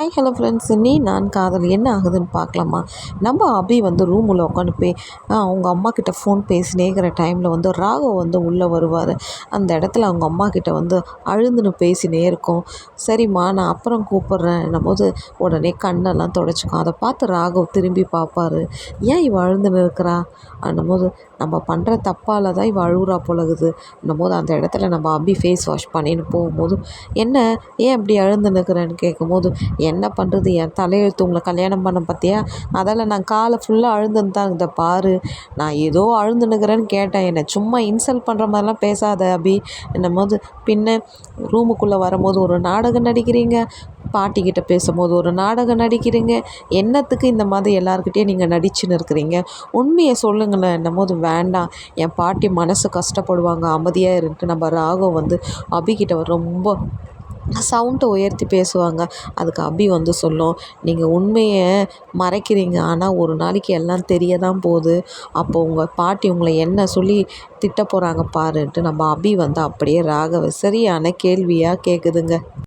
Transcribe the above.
Hi hello friends நீ நான் காதல். என்ன ஆகுதுன்னு பார்க்கலாமா? நம்ம அபி வந்து ரூமில் உட்காந்து போய் அவங்க அம்மா கிட்ட ஃபோன் பேசினேங்கிற டைமில் வந்து ராகவ் வந்து உள்ளே வருவார். அந்த இடத்துல அவங்க அம்மா கிட்ட வந்து அழுதுன்னு பேசினே இருக்கும். சரிம்மா நான் அப்புறம் கூப்பிட்றேன். போது உடனே கண்ணெல்லாம் தொடச்சிக்கும். அதை பார்த்து ராகவ் திரும்பி பார்ப்பாரு. ஏன் இவள் அழுதுன்னு இருக்கிறா? போது நம்ம பண்ணுற தப்பால் தான் இவள் அழுகுறா போலகுது. போது அந்த இடத்துல நம்ம அபி ஃபேஸ் வாஷ் பண்ணின்னு போகும்போது என்ன? ஏன் அப்படி அழுந்துன்னு இருக்கிறேன்னு? கேட்கும்போது என்ன பண்ணுறது என் தலையெழுத்து உங்களை கல்யாணம் பண்ண பார்த்தியா? அதால் நான் காலை ஃபுல்லாக அழுந்துன்னு தான் இதை பாரு. நான் ஏதோ அழுதுனுக்கிறேன்னு கேட்டேன். என்னை சும்மா இன்சல்ட் பண்ணுற மாதிரிலாம் பேசாத அபி. என்னும் போது பின்ன ரூமுக்குள்ளே வரும்போது ஒரு நாடகம் நடிக்கிறீங்க. பாட்டிக்கிட்ட பேசும்போது ஒரு நாடகம் நடிக்கிறீங்க. என்னத்துக்கு இந்த மாதிரி எல்லாருக்கிட்டே நீங்கள் நடிச்சுன்னு இருக்கிறீங்க? உண்மையை சொல்லுங்களேன். என்னும் போது வேண்டாம். என் பாட்டி மனசு கஷ்டப்படுவாங்க. அமைதியாக இருக்கு. நம்ம ராகம் வந்து அபிகிட்ட ரொம்ப சவுண்டை உயர்த்தி பேசுவாங்க. அதுக்கு அபி வந்து சொல்லும் நீங்கள் உண்மையை மறைக்கிறீங்க. ஆனால் ஒரு நாளைக்கு எல்லாம் தெரிய தான் போகுது. அப்போ உங்கள் பாட்டி உங்களை என்ன சொல்லி திட்ட போகிறாங்க பாருன்ட்டு நம்ம அபி வந்து அப்படியே ராகவ சரியான கேள்வியாக கேட்குதுங்க